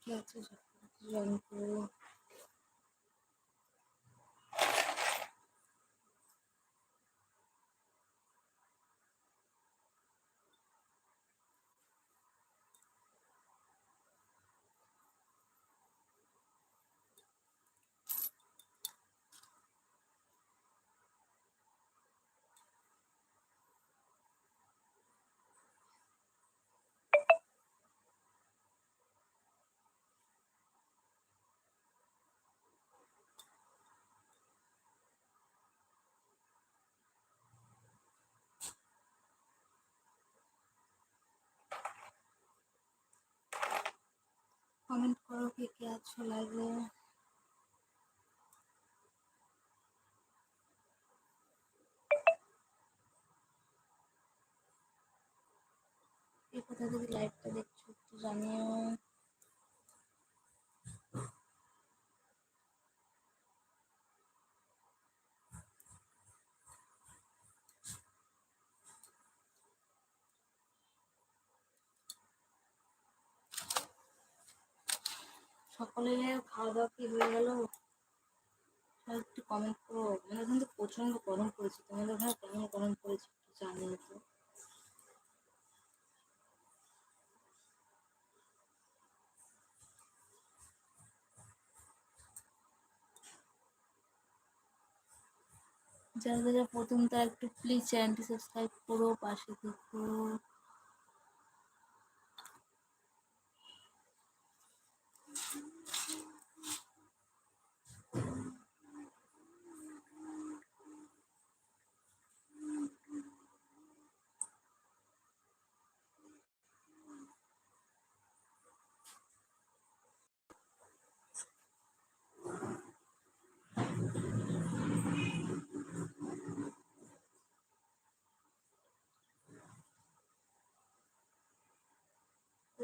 কে আছে জানব কমেন্ট করো কে কে আছো কে কোথা থেকে লাইভটা দেখছ একটু জানিও। সকলের খাওয়া দাওয়া কি হয়ে গেল? একটু কমেন্ট করো। আমাদের কিন্তু প্রচণ্ড গরম পড়েছে। তোমাদের ওখানে কেমন গরম পড়েছে একটু তো। যারা যারা প্রথম তারা একটু প্লিজ চ্যানেলটি সাবস্ক্রাইব করো, পাশে থেকো।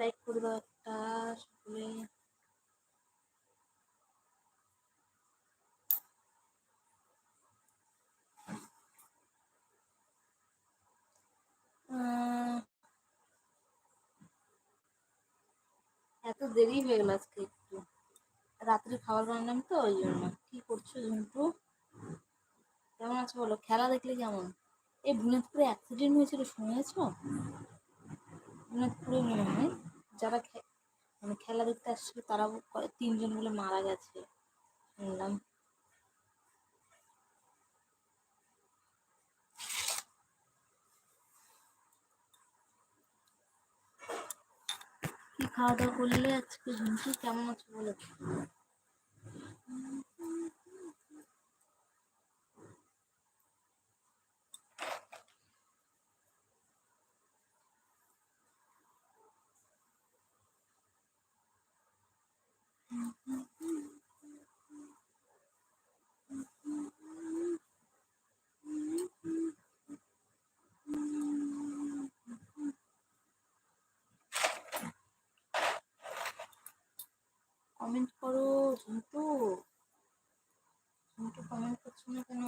লাইক করে দাও একটা, সকলে। এত দেরি হয়ে গেল আজকে একটু। রাত্রে খাবার বানালাম তো, ওই জন্য। কি করছ ঝুন্টু? কেমন আছো বলো? খেলা দেখলে কেমন? এই বুনিয়াদপুরে অ্যাক্সিডেন্ট হয়েছিল, শুনেছ? বুনিয়াদপুরে মনে হয়। যারা মানে খেলা দেখতে আসছিল তারাও তিনজন বলে মারা গেছে। শুনলাম। কি খাওয়া দাওয়া করলে আজকে ঝুমকি কেমন আছে বলো কমেন্ট করো ঝুন্টু ঝুন্টু কমেন্ট করছ না কেন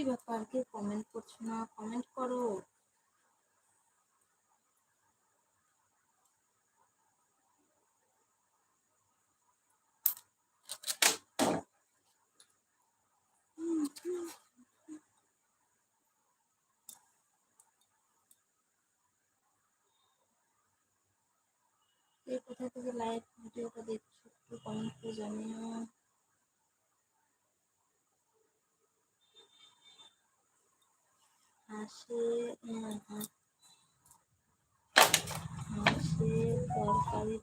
কি ব্যাপার? কেউ কমেন্ট করছ না? কমেন্ট করো। কোথা থেকে লাইভ ভিডিওটা দেখছ একটু কমেন্ট করে জানিও। হাঁসের তরকারি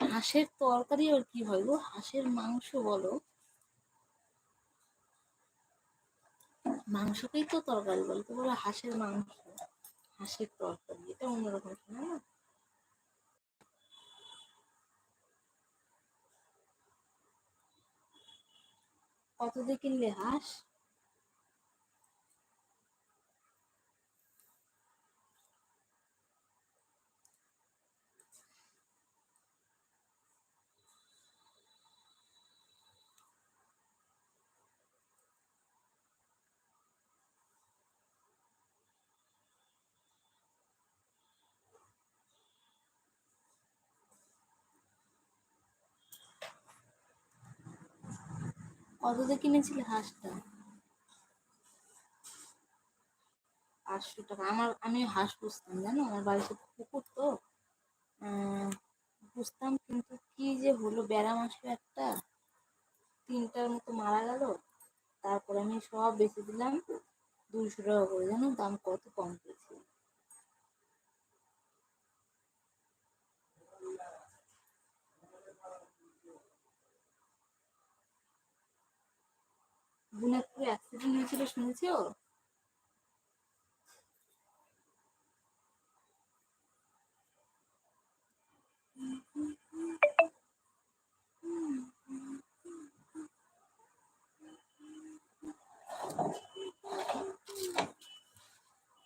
হাঁসের আর কি হয় গো? হাঁসের মাংস বলো। মাংসকেই তো তরকারি বলো, তো বলো হাঁসের মাংস। হাঁসের তরকারি, এটা অন্যরকম শোনা না? কত দিয়ে কিনলে হাঁস? কত দিয়ে কিনেছিলে হাঁসটা? আটশো টাকা। আমার, আমি হাঁস পুষতাম, জানো? আমার বাড়িতে পুকুর তো। পুষতাম কিন্তু কি যে হলো ব্যারাম আসলো একটা। তিনটার মতো মারা গেল। তারপরে আমি সব বেঁচে দিলাম। দুইশো টাকা করে। জানো? দাম কত কম পেয়েছি। বুনাদপুরে অ্যাক্সিডেন্ট হয়েছিল শুনেছো?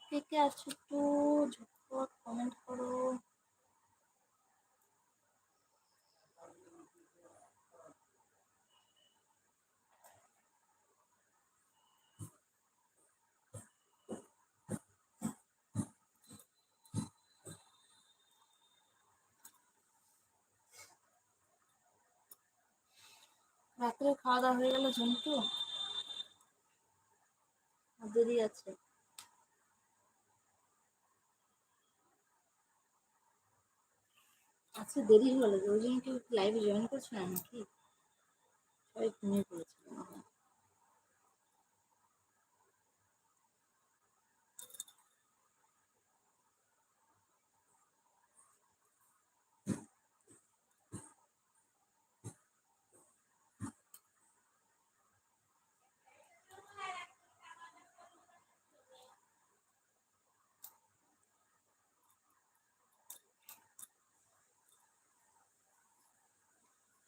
কে কে আছো একটু ঝটপট কমেন্ট করো রাত্রে খাওয়া দাওয়া হয়ে গেল জন্তু দেরি আছে। আজকে দেরি হলো ওই জন্য কি লাইভে জয়েন করছিলাম নাকি? সবাই ঘুমিয়ে পড়েছে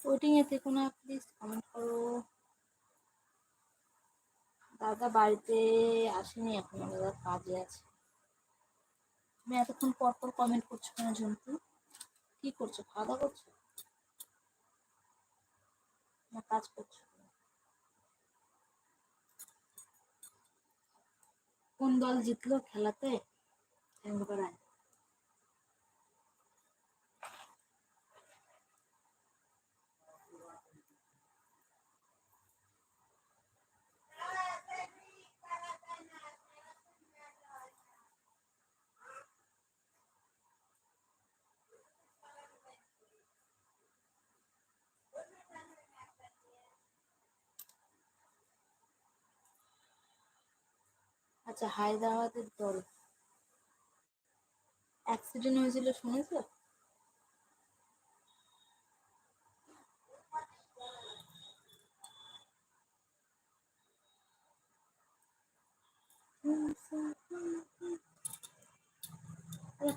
ওয়েটিংয়ে থেকো না প্লিজ কমেন্ট করো। দাদা বাড়িতে আসেনি এখন দাদা কাজে আছে। তুমি এতক্ষণ পর পর কমেন্ট করছ কেন জন্তু কি করছ, খাওয়া দাওয়া করছ? না কাজ করছ? কোন দল জিতলো খেলাতে? আচ্ছা হায়দ্রাবাদের দল। অ্যাক্সিডেন্ট হয়েছিল শুনেছো?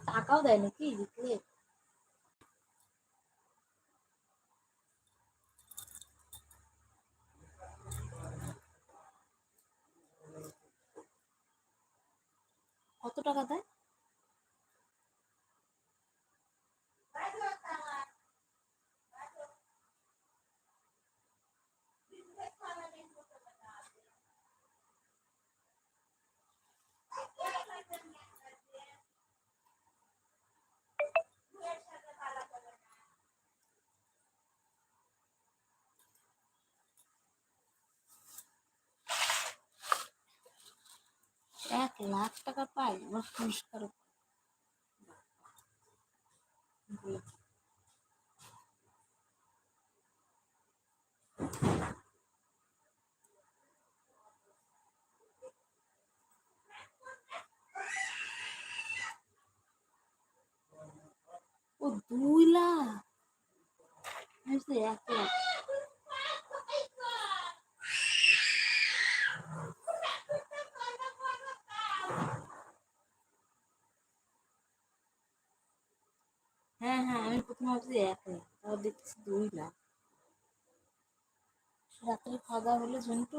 টাকাও দেয় নাকি? জিতলে টাকা দেয় এক লাখ টাকা পাই আমার পুরস্কার ও দুই লাখ? এক লাখ। হ্যাঁ হ্যাঁ আমি প্রথমে ভাবছি এক লাখ তারপর দেখছি দুই লাখ রাত্রে খাওয়া দাওয়া হলো ঝন্টু?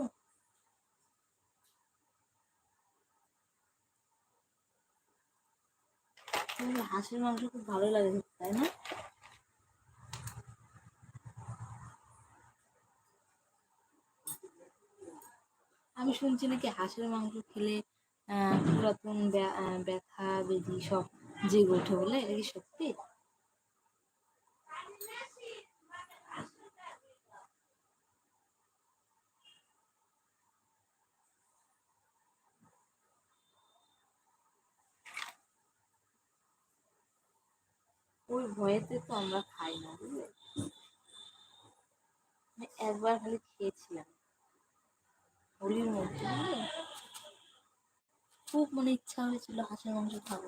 হাঁসের মাংস খুব ভালো লাগে, তাই না? আমি শুনছি নাকি হাঁসের মাংস খেলে পুরাতন ব্যথা, বেদি সব যে ওঠে বলে, এটা কি সত্যি? ওই ভয়েতে তো আমরা খাই না, বুঝলে? একবার খালি খেয়েছিলাম। হোলির মধ্যে খুব মানে ইচ্ছা হয়েছিল হাঁসের মাংস খাব।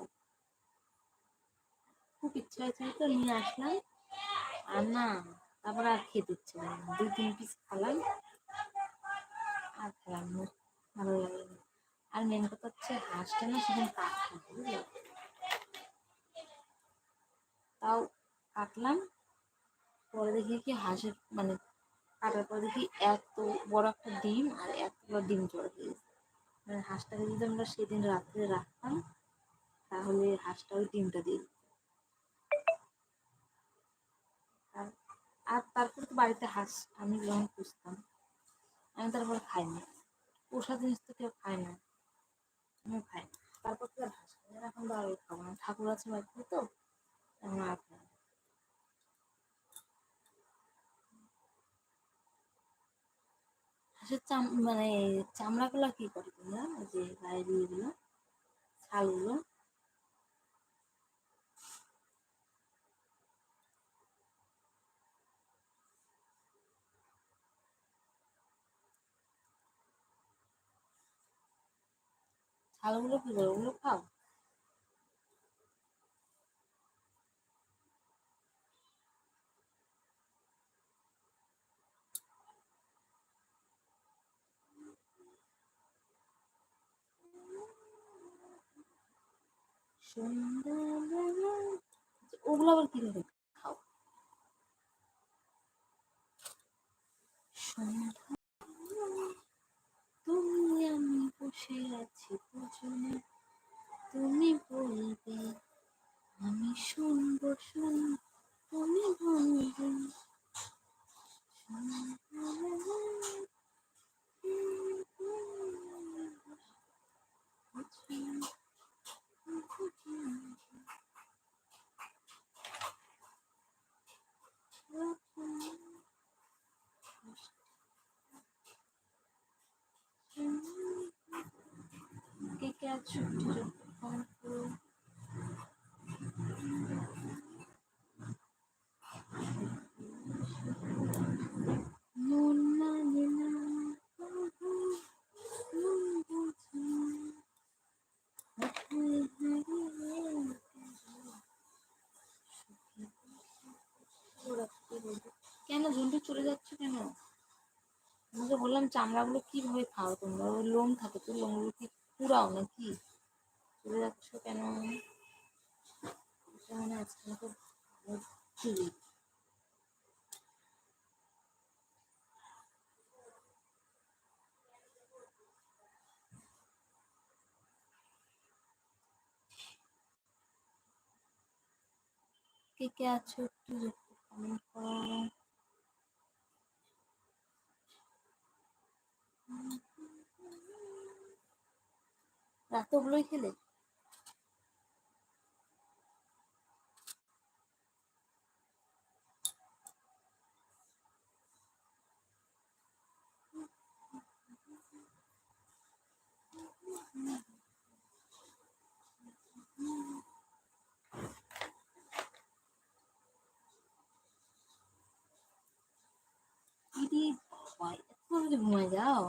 খুব ইচ্ছা হয়েছিল তো নিয়ে আসলাম। আর না, তারপর আর করে না। দুই, তিন পিস খালাম। আর খেলাম ভালো লাগে আর মেন কথা হচ্ছে হাঁসটা না সেদিন কাটলাম বুঝলে? তাও কাটলাম। পরে দেখি কি হাঁসের মানে কাটার পর দেখি এত বড় একটা ডিম আর এত বড় ডিম চড়ে গিয়েছে মানে হাঁসটাকে যদি আমরা সেদিন রাত্রে রাখতাম, তাহলে হাঁসটা ওই ডিমটা দিয়ে দিত। আর তারপর তো বাড়িতে হাঁস, আমি যখন পুষতাম। আমি তারপর খাই না। পোষা জিনিস তো কেউ খায় না। আমি খাই তারপর তো আর হাঁস এখন ওই খাব না। ঠাকুর আছে বাড়িতে তো। আর খাই হাঁসের চাম মানে চামড়াগুলো কি করে তোমরা ওই যে গায়ের ইয়েগুলো ছালগুলো। ছালগুলো কি করে, ওগুলো খাও? ওগুলো আবার তুমি আমি বসে আছি তুমি বলবে, আমি শুনব শুন। তুমি বলবে কে কে কেন ঝুন্টু চলে যাচ্ছ কেন? তোমাকে বললাম চামড়াগুলো কীভাবে খাও তোমরা? ওই লোম থাকে তো, লোমগুলো কি পুরাও নাকি? চলে যাচ্ছ কেন? এটা মানে আজকে তো ভাবছি কে কে আছো একটু কমেন্ট করো। রাতে ওগুলোই খেলে। ইদি বাবা এত ঘুমায় যাও।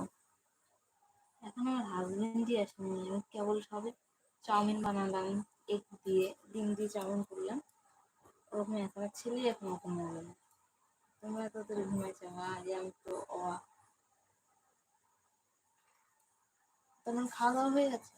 এখন আমার হাজবেন্ডই আসেনি। আমি কেবল সবে চাউমিন বানালাম এগ দিয়ে, ডিম দিয়ে চাউমিন করলাম। ওরকম একটা ছেলে এখন ওরকম হয়ে গেল তোমরা তো তোর ঘুমাইছে যে আমি তো অ তোমার খাওয়া দাওয়া হয়ে গেছে?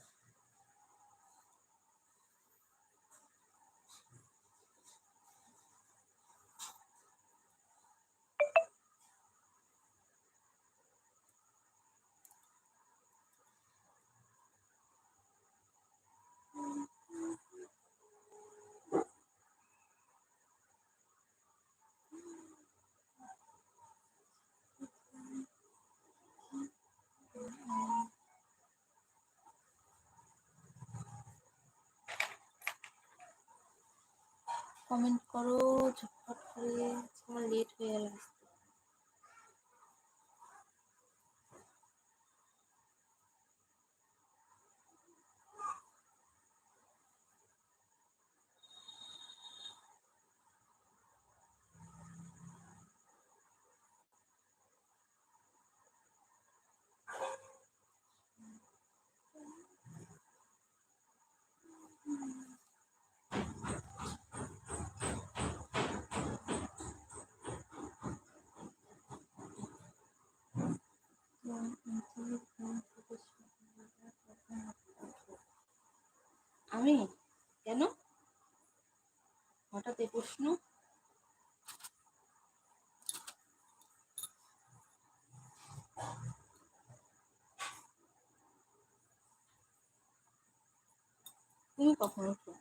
কমেন্ট করো ঝটপট করে লেট হয়ে গেল আমি কেন? হঠাৎ এ প্রশ্ন। তুমি কখন উঠো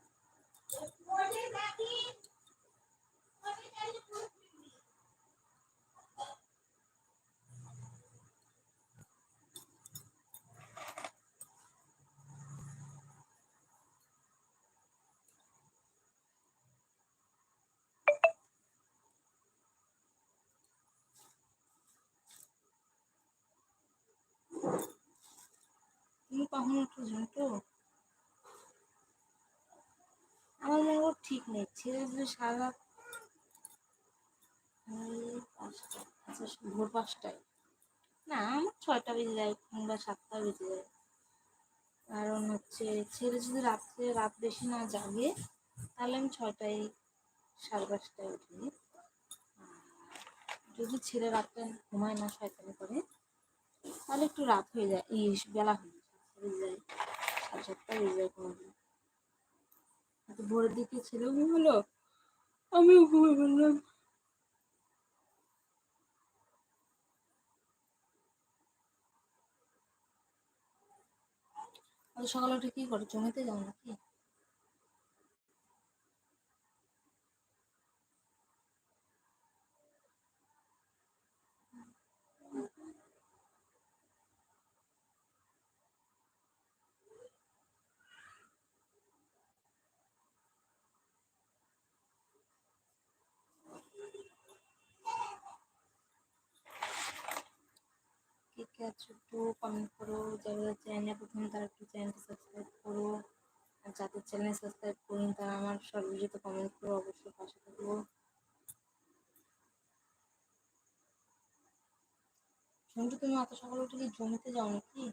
তুমি কখন উঠো ঝন্টু আমার মনে হয় ঠিক নেই। ছেলে যদি সারা পাঁচটা আচ্ছা ভোর পাঁচটায়। না, আমার ছয়টা বেজে যায় কিংবা সাতটা বেজে যায়। কারণ হচ্ছে ছেলে যদি রাত্রে, রাত বেশি না জাগে, তাহলে আমি ছয়টায়, সাড়ে পাঁচটায় উঠি। যদি ছেলে রাত্রে ঘুমায় না শয়তানি করে, তাহলে একটু রাত হয়ে যায়, এই বেলা হয়ে সাড়ে সাতটা ভোরের দিকে ছেলেও ঘুমালো আমিও ঘুমিয়ে পড়লাম। আর সকালে উঠে কি করো জমিতে যাও নাকি কে কে আছো একটু কমেন্ট করো। যারা চ্যানেলে প্রথম, তারা একটু চ্যানেলটি সাবস্ক্রাইব করো। আর যাদের চ্যানেল সাবস্ক্রাইব করুন, তারা আমার সব ভিডিওতে কমেন্ট করো। অবশ্যই পাশে থাকব। সন্টু তুমি অত সকালে উঠে কি জমিতে যাও নাকি?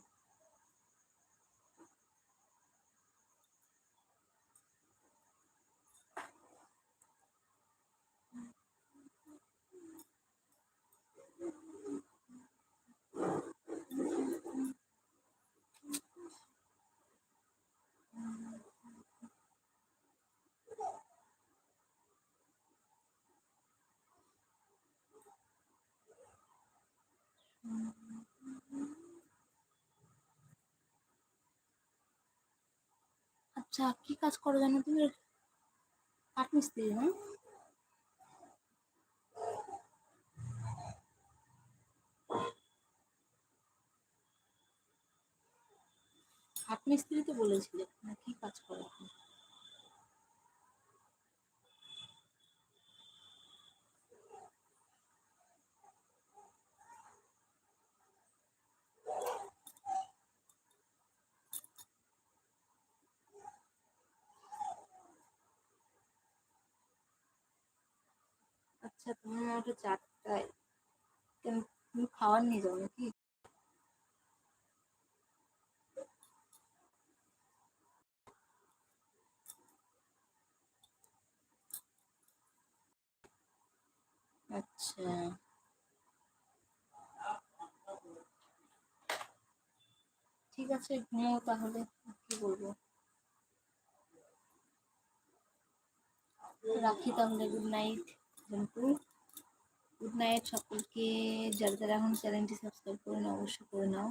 আচ্ছা কি কাজ করো জানো তুমি? কাঠমিস্ত্রি হ্যাঁ? কাঠমিস্ত্রি তো বলেছিলে, না কি কাজ করো এখন? আচ্ছা তুমি ওটা চারটায় তুমি খাবার নিয়ে যাও নাকি? আচ্ছা। ঠিক আছে ঘুমো তাহলে, কি বলব? রাখি তাহলে good night Jontu good night সকলকে। যারা যারা এখন চ্যানেলটি সাবস্ক্রাইব করে নাও অবশ্যই করে নাও।